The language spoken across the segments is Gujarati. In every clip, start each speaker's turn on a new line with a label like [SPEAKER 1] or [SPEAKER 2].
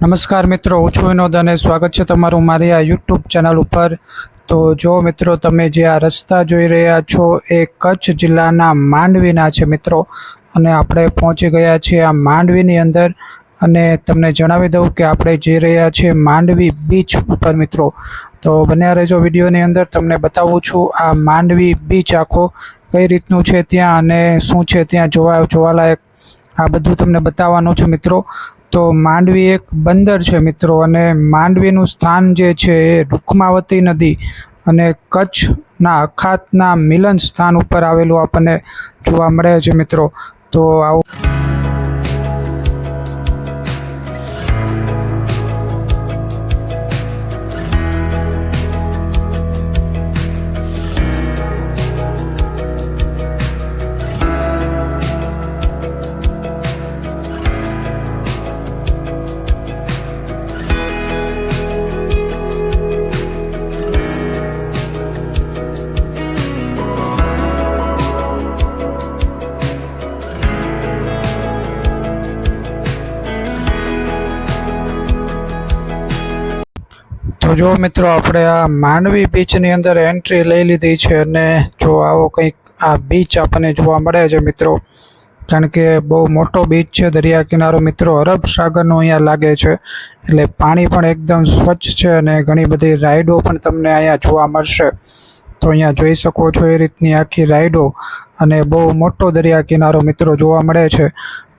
[SPEAKER 1] નમસ્કાર મિત્રો, હું છું વિનોદ અને સ્વાગત છે તમારું મારી આ યુટ્યુબ ચેનલ ઉપર. તો જો મિત્રો, તમે જે આ રસ્તા જોઈ રહ્યા છો, એ કચ્છ જિલ્લાના માંડવીના છે મિત્રો. અને આપણે પહોંચી ગયા છીએ આ માંડવીની અંદર. અને તમને જણાવી દઉં કે આપણે જઈ રહ્યા છીએ માંડવી બીચ ઉપર મિત્રો. તો બન્યા રહેજો વિડીયોની અંદર, તમને બતાવું છું આ માંડવી બીચ આખો કઈ રીતનું છે ત્યાં અને શું છે ત્યાં જોવા જોવાલાયક આ બધું તમને બતાવવાનું છે મિત્રો. તો માંડવી એક બંદર છે મિત્રો, અને માંડવીનું સ્થાન જે છે એ રૂકમાવતી નદી અને કચ્છના અખાતના મિલન સ્થાન ઉપર આવેલું આપણને જોવા મળે છે મિત્રો. તો આવું તો જો મિત્રો આપણે આ માંડવી બીચની અંદર એન્ટ્રી લઈ લીધી છે અને જો આવો કંઈક આ બીચ આપણને જોવા મળે છે મિત્રો. કારણ કે બહુ મોટો બીચ છે, દરિયા કિનારો મિત્રો, અરબ સાગરનો અહીંયા લાગે છે. એટલે પાણી પણ એકદમ સ્વચ્છ છે અને ઘણી બધી રાઈડો પણ તમને અહીંયા જોવા મળશે. તો અહીંયા જોઈ શકો છો એ રીતની આખી રાઈડો અને બહુ મોટો દરિયા કિનારો મિત્રો જોવા મળે છે.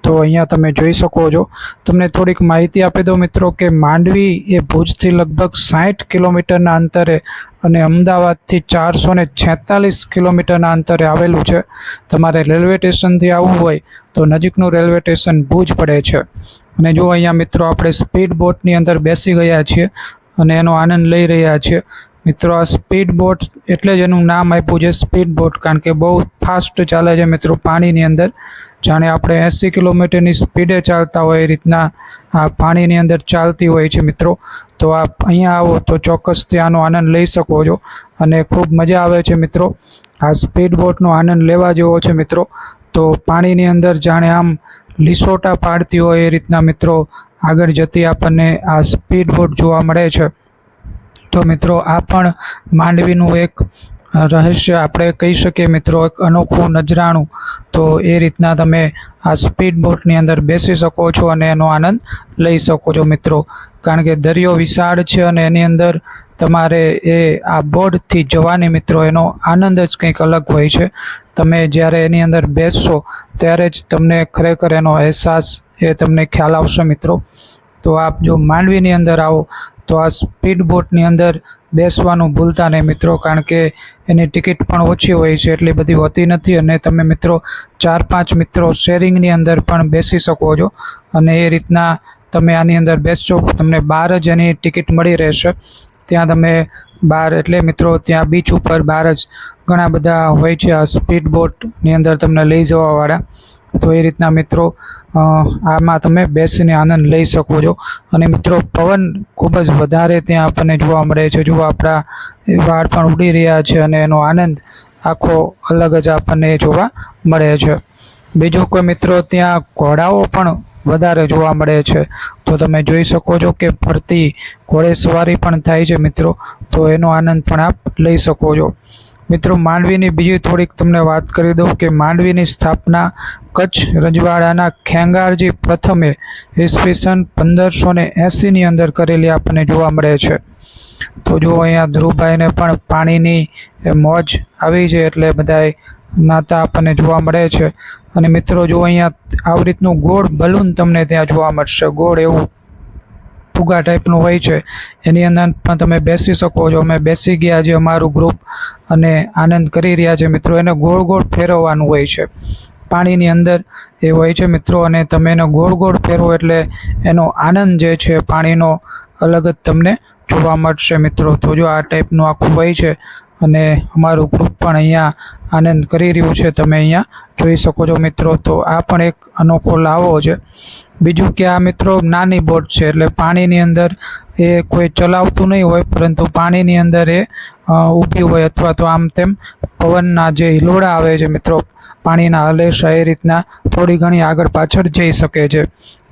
[SPEAKER 1] તો અહીંયા તમે જોઈ શકો છો. તમને થોડીક માહિતી આપી દઉં મિત્રો કે માંડવી એ ભુજથી લગભગ સાઠ કિલોમીટરના અંતરે અને અમદાવાદથી ચારસો ને છેતાલીસ કિલોમીટરના અંતરે આવેલું છે. તમારે રેલવે સ્ટેશનથી આવવું હોય તો નજીકનું રેલવે સ્ટેશન ભુજ પડે છે. અને જો અહીંયા મિત્રો આપણે સ્પીડ બોટની અંદર બેસી ગયા છીએ અને એનો આનંદ લઈ રહ્યા છીએ. મિત્રો આ સ્પીડ બોટ એટલે જ એનું નામ આપ્યું છે સ્પીડ બોટ કારણ કે બહુ ફાસ્ટ ચાલે છે મિત્રો પાણીની અંદર. જાણે આપણે એંસી કિલોમીટરની સ્પીડે ચાલતા હોય એ રીતના આ પાણીની અંદર ચાલતી હોય છે મિત્રો. તો આપ અહીંયા આવો તો ચોક્કસથી આનો આનંદ લઈ શકો છો અને ખૂબ મજા આવે છે મિત્રો. આ સ્પીડ બોટનો આનંદ લેવા જેવો છે મિત્રો. તો પાણીની અંદર જાણે આમ લીસોટા પાડતી હોય એ રીતના મિત્રો આગળ જતી આપણને આ સ્પીડ બોટ જોવા મળે છે. તો મિત્રો આ પણ માંડવીનું એક રહસ્ય આપણે કહી શકીએ મિત્રો, એક અનોખું નજરાણું. તો એ રીતના તમે આ સ્પીડ બોટની અંદર બેસી શકો છો અને એનો આનંદ લઈ શકો છો મિત્રો. કારણ કે દરિયો વિશાળ છે અને એની અંદર તમારે એ આ બોર્ડથી જવાની મિત્રો, એનો આનંદ જ કંઈક અલગ હોય છે. તમે જ્યારે એની અંદર બેસશો, ત્યારે જ તમને ખરેખર એનો અહેસાસ એ તમને ખ્યાલ આવશે મિત્રો. તો આપ જો માંડવીની અંદર આવો, તો આ સ્પીડ બોટની અંદર બેસવાનું ભૂલતા નહીં મિત્રો, કારણ કે એની ટિકિટ પણ ઓછી હોય છે, એટલી બધી હોતી નથી અને તમે મિત્રો ચાર પાંચ મિત્રો શેરિંગની અંદર પણ બેસી શકો છો અને એ રીતના તમે આની અંદર બેસશો તમને બહાર જ એની ટિકિટ મળી રહેશે. ત્યાં તમે બહાર એટલે મિત્રો ત્યાં બીચ ઉપર બહાર જ ઘણા બધા હોય છે, આ સ્પીડ બોટની અંદર તમને લઈ જવાવાળા. તો એ રીતના મિત્રો આમાં તમે બેસીને આનંદ લઈ શકો છો. અને મિત્રો, પવન ખૂબ જ વધારે ત્યાં આપણને જોવા મળે છે. જો આપણા વાળ પણ ઉડી રહ્યા છે અને એનો આનંદ આખો અલગ જ આપણને જોવા મળે છે. બીજો કોઈ મિત્રો, ત્યાં ઘોડાઓ પણ વધારે જોવા મળે છે. તો તમે જોઈ શકો છો કે ફરતી ઘોડેસવારી પણ થાય છે મિત્રો. તો એનો આનંદ પણ આપ લઈ શકો છો. મિત્રો, માંડવીની બીજી થોડીક તમને વાત કરી દઉં કે માંડવીની સ્થાપના કચ્છ રજવાડાના ખેંગારજી પ્રથમે ઈસવીસન પંદરસો ને એંસીની અંદર કરેલી આપણને જોવા મળે છે. તો જો અહીંયા ધ્રુવભાઈને પણ પાણીની મોજ આવી છે એટલે બધાય નાતા આપણને જોવા મળે છે. અને મિત્રો જો અહીંયા આવી રીતનું ગોળ બલૂન તમને ત્યાં જોવા મળશે. ગોળ એવું ફુગા ટાઈપનું હોય છે. એની અંદર પણ તમે બેસી શકો છો. અમે બેસી ગયા છે અમારું ગ્રુપ અને આનંદ કરી રહ્યા છે મિત્રો. એને ગોળ ગોળ ફેરવવાનું હોય છે. પાણીની અંદર એ હોય છે મિત્રો અને તમે એને ગોળ ગોળ ફેરવો એટલે એનો આનંદ જે છે પાણીનો અલગ જ તમને જોવા મળશે મિત્રો. તો જો આ ટાઈપનું આખું હોય છે અને અમારું ગ્રુપ પણ અહીંયા આનંદ કરી રહ્યું છે. તમે અહીંયા જોઈ શકો છો મિત્રો. તો આ પણ એક અનોખો લાવો છે. બીજું કે આ મિત્રો નાની બોટ છે, એટલે પાણીની અંદર એ કોઈ ચલાવતું નહીં હોય, પરંતુ પાણીની અંદર એ ઊભી હોય અથવા તો આમ તેમ પવનના જે હિલોડા આવે છે મિત્રો, પાણીના હલેસા એ રીતના થોડી ઘણી આગળ પાછળ જઈ શકે છે.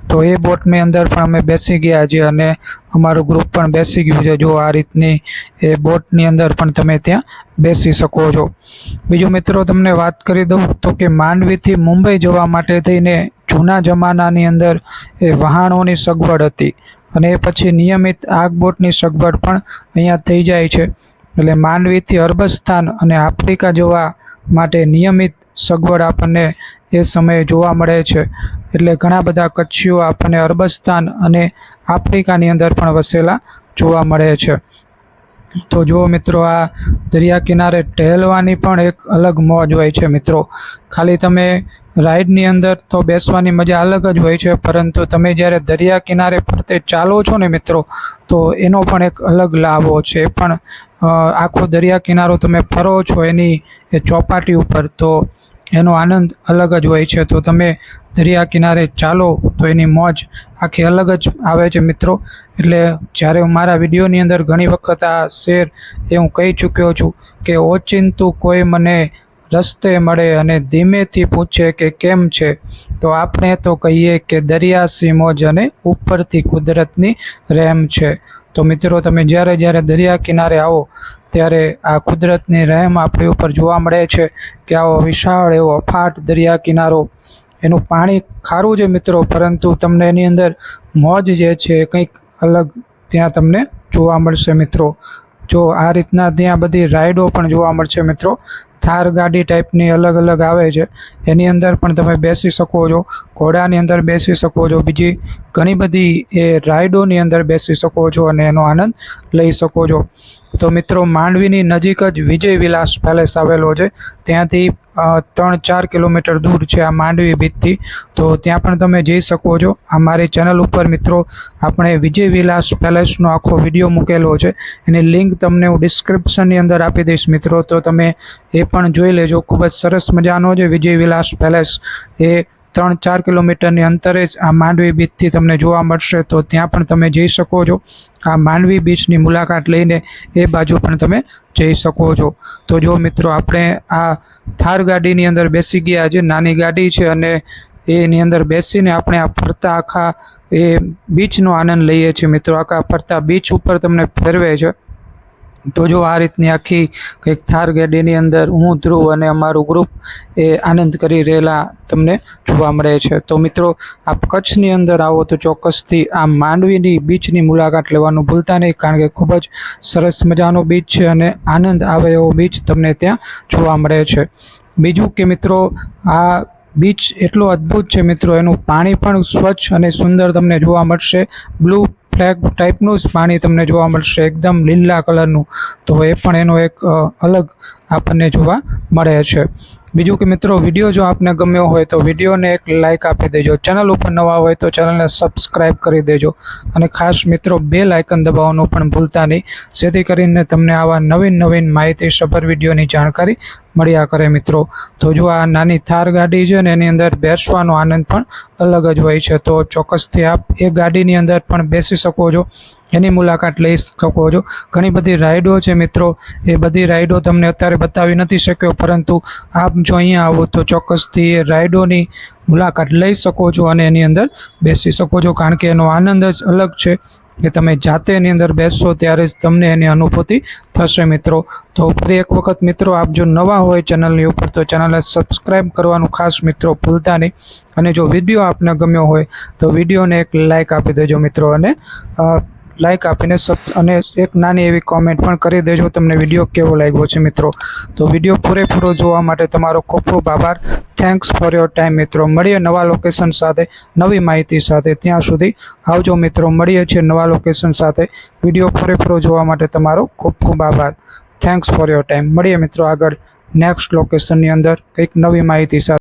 [SPEAKER 1] તો એ બોટની અંદર પણ અમે બેસી ગયા છીએ અને અમારું ગ્રુપ પણ બેસી ગયું છે. જો આ રીતની એ બોટની અંદર પણ તમે ત્યાં બેસી શકો છો. બીજું મિત્રો તમને વાત કરી દઉં તો કે માંડવીથી મુંબઈ જવા માટે થઈને જૂના જમાનાની અંદર એ વહાણોની સગવડ હતી અને એ પછી નિયમિત આગ બોટની સગવડ પણ અહીંયા થઈ જાય છે. એટલે માંડવીથી અરબસ્તાન અને આફ્રિકા જવા માટે નિયમિત સગવડ આપણને એ સમયે જોવા મળે છે. એટલે ઘણા બધા કચ્છીઓ આપણને અરબસ્તાન અને આફ્રિકાની અંદર પણ વસેલા જોવા મળે છે. તો જુઓ મિત્રો, આ દરિયા કિનારે ટહેલવાની પણ એક અલગ મોજ હોય છે મિત્રો. ખાલી તમે રાઈડની અંદર તો બેસવાની મજા અલગ જ હોય છે, પરંતુ તમે જ્યારે દરિયા કિનારે ફરતે ચાલો છો ને મિત્રો, તો એનો પણ એક અલગ લાભો છે. પણ આખો દરિયા કિનારો તમે ફરો છો એની એ ચોપાટી ઉપર, તો એનો આનંદ અલગ જ હોય છે. તો તમે દરિયા કિનારે ચાલો, તો એની મોજ આખી અલગ જ આવે છે મિત્રો. એટલે જ્યારે હું મારા વિડીયોની અંદર ઘણી વખત આ શેર એ હું કહી ચૂક્યો છું કે ઓચિંતું કોઈ મને રસ્તે મળે અને ધીમેથી પૂછે કે કેમ છે, તો આપણે તો કહીએ કે દરિયાસી મોજ અને ઉપરથી કુદરતની રહેમ છે. તો મિત્રો તમે જ્યારે જ્યારે દરિયા કિનારે આવો, ત્યારે આ કુદરતની રહેમ આપણી ઉપર જોવા મળે છે કે આવો વિશાળ એવો અફાટ દરિયા કિનારો. એનું પાણી ખારું છે મિત્રો, પરંતુ તમને એની અંદર મોજ જે છે કંઈક અલગ ત્યાં તમને જોવા મળશે મિત્રો. જો આ રીતના ત્યાં બધી રાઈડો પણ જોવા મળશે મિત્રો. થાર ગાડી ટાઈપની અલગ અલગ આવે છે. એની અંદર પણ તમે બેસી શકો છો. ઘોડાની અંદર બેસી શકો છો. બીજી ઘણી બધી એ રાઈડોની અંદર બેસી શકો છો અને એનો આનંદ લઈ શકો છો. તો મિત્રો, માંડવીની નજીક જ વિજય વિલાસ પેલેસ આવેલો છે. ત્યાંથી ત્રણ ચાર કિલોમીટર દૂર છે આ માંડવી બીચથી. તો ત્યાં પણ તમે જઈ શકો છો. આ મારી ચેનલ ઉપર મિત્રો, આપણે વિજય વિલાસ પેલેસનો આખો વીડિયો મૂકેલો છે. એની લિંક તમને હું ડિસ્ક્રિપ્શનની અંદર આપી દઈશ મિત્રો. તો તમે એ પણ જોઈ લેજો. ખૂબ જ સરસ મજાનો છે વિજય વિલાસ પેલેસ. એ ત્રણ ચાર કિલોમીટરની અંતરે જ આ માંડવી બીચથી તમને જોવા મળશે. તો ત્યાં પણ તમે જઈ શકો છો. આ માંડવી બીચની મુલાકાત લઈને એ બાજુ પણ તમે જઈ શકો છો. તો જો મિત્રો, આપણે આ થાર ગાડીની અંદર બેસી ગયા છે. નાની ગાડી છે અને એની અંદર બેસીને આપણે આ ફરતા આખા એ બીચનો આનંદ લઈએ છીએ. મિત્રો, આખા ફરતા બીચ ઉપર તમને ફેરવે છે. તો જો આ રીતની આખી કંઈક થાર ગાડીની અંદર હું, ધ્રુવ અને અમારું ગ્રુપ એ આનંદ કરી રહેલા તમને જોવા મળે છે. તો મિત્રો, આપ કચ્છની અંદર આવો તો ચોક્કસથી આ માંડવીની બીચની મુલાકાત લેવાનું ભૂલતા નહીં, કારણ કે ખૂબ જ સરસ મજાનો બીચ છે અને આનંદ આવે એવો બીચ તમને ત્યાં જોવા મળે છે. બીજું કે મિત્રો, આ બીચ એટલો અદ્ભુત છે મિત્રો, એનું પાણી પણ સ્વચ્છ અને સુંદર તમને જોવા મળશે. બ્લુ ફ્લેગ ટાઈપનું જ પાણી તમને જોવા મળશે. એકદમ લીલા કલરનું. તો એ પણ એનો એક અલગ આપણને જોવા મળે છે. બીજું કે મિત્રો, વીડિયો જો આપને ગમ્યો હોય તો વિડીયોને એક લાઇક આપી દેજો. ચેનલ ઉપર નવા હોય તો ચેનલને સબસ્ક્રાઈબ કરી દેજો. અને ખાસ મિત્રો, બે લાઇકન દબાવવાનું પણ ભૂલતા નહીં. જેથી કરીને તમને આવા નવીન નવીન માહિતી સભર વિડીયોની જાણકારી મળ્યા કરે મિત્રો. તો જો આ નાની થાર ગાડી છે ને એની અંદર બેસવાનો આનંદ પણ અલગ જ હોય છે. તો ચોક્કસથી આપ એ ગાડીની અંદર પણ બેસી શકો છો. એની મુલાકાત લઈ શકો છો. ઘણી બધી રાઈડો છે મિત્રો. એ બધી રાઈડો તમને અત્યારે બતાવી નથી શક્યો, પરંતુ આપ જો અહીંયા આવો તો ચોક્કસથી એ રાઈડોની મુલાકાત લઈ શકો છો અને એની અંદર બેસી શકો છો. કારણ કે એનો આનંદ જ અલગ છે કે તમે જાતે એની અંદર બેસશો ત્યારે જ તમને એની અનુભૂતિ થશે મિત્રો. તો ફરી એક વખત મિત્રો, આપ જો નવા હોય ચેનલની ઉપર, તો ચેનલને સબસ્ક્રાઈબ કરવાનું ખાસ મિત્રો ભૂલતા નહીં. અને જો વીડિયો આપને ગમ્યો હોય, તો વિડીયોને એક લાઇક આપી દેજો મિત્રો અને અ, લાઈક આપીને સબ અને એક નાની એવી કોમેન્ટ પણ કરી દેજો તમને વીડિયો કેવો લાગ્યો છે મિત્રો? તો વીડિયો પૂરેપૂરો જોવા માટે તમારો ખૂબ ખૂબ આભાર. થેન્ક્સ ફોર યોર ટાઈમ મિત્રો. મળીએ નવા લોકેશન સાથે નવી માહિતી સાથે. ત્યાં સુધી આવજો મિત્રો મળીએ છીએ નવા લોકેશન સાથે. વીડિયો પૂરેપૂરો જોવા માટે તમારો ખૂબ ખૂબ આભાર. થેન્ક્સ ફોર યોર ટાઈમ મળીએ મિત્રો આગળ નેક્સ્ટ લોકેશનની અંદર કંઈક નવી માહિતી સાથે.